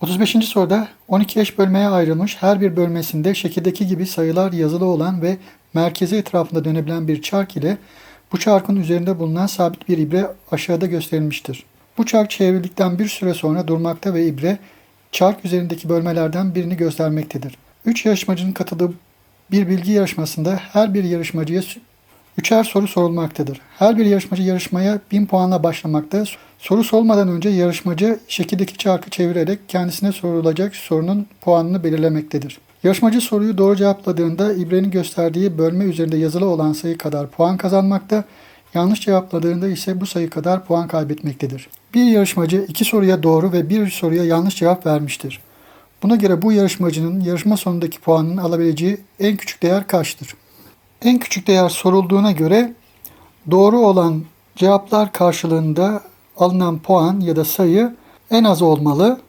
35. soruda 12 eş bölmeye ayrılmış her bir bölmesinde şekildeki gibi sayılar yazılı olan ve merkezi etrafında dönebilen bir çark ile bu çarkın üzerinde bulunan sabit bir ibre aşağıda gösterilmiştir. Bu çark çevrildikten bir süre sonra durmakta ve ibre çark üzerindeki bölmelerden birini göstermektedir. 3 yarışmacının katıldığı bir bilgi yarışmasında her bir yarışmacıya üçer soru sorulmaktadır. Her bir yarışmacı yarışmaya 1000 puanla başlamakta. Soru sorulmadan önce yarışmacı şekildeki çarkı çevirerek kendisine sorulacak sorunun puanını belirlemektedir. Yarışmacı soruyu doğru cevapladığında ibrenin gösterdiği bölme üzerinde yazılı olan sayı kadar puan kazanmakta, yanlış cevapladığında ise bu sayı kadar puan kaybetmektedir. Bir yarışmacı iki soruya doğru ve bir soruya yanlış cevap vermiştir. Buna göre bu yarışmacının yarışma sonundaki puanının alabileceği en küçük değer kaçtır? En küçük değer sorulduğuna göre doğru olan cevaplar karşılığında alınan puan ya da sayı en az olmalı.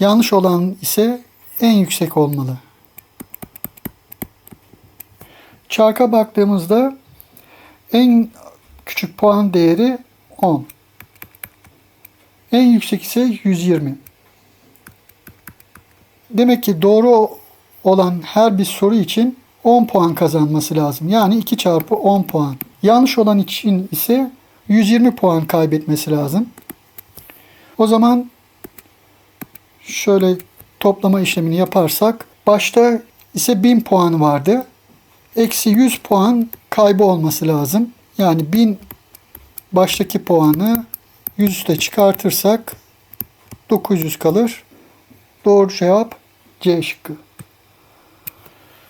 Yanlış olan ise en yüksek olmalı. Çarka baktığımızda en küçük puan değeri 10. En yüksek ise 120. Demek ki doğru olan her bir soru için 10 puan kazanması lazım. Yani 2 çarpı 10 puan. Yanlış olan için ise 120 puan kaybetmesi lazım. O zaman şöyle toplama işlemini yaparsak başta ise 1000 puan vardı. Eksi 100 puan kaybı olması lazım. Yani 1000 baştaki puanı 100 üste çıkartırsak 900 kalır. Doğru cevap C şıkkı.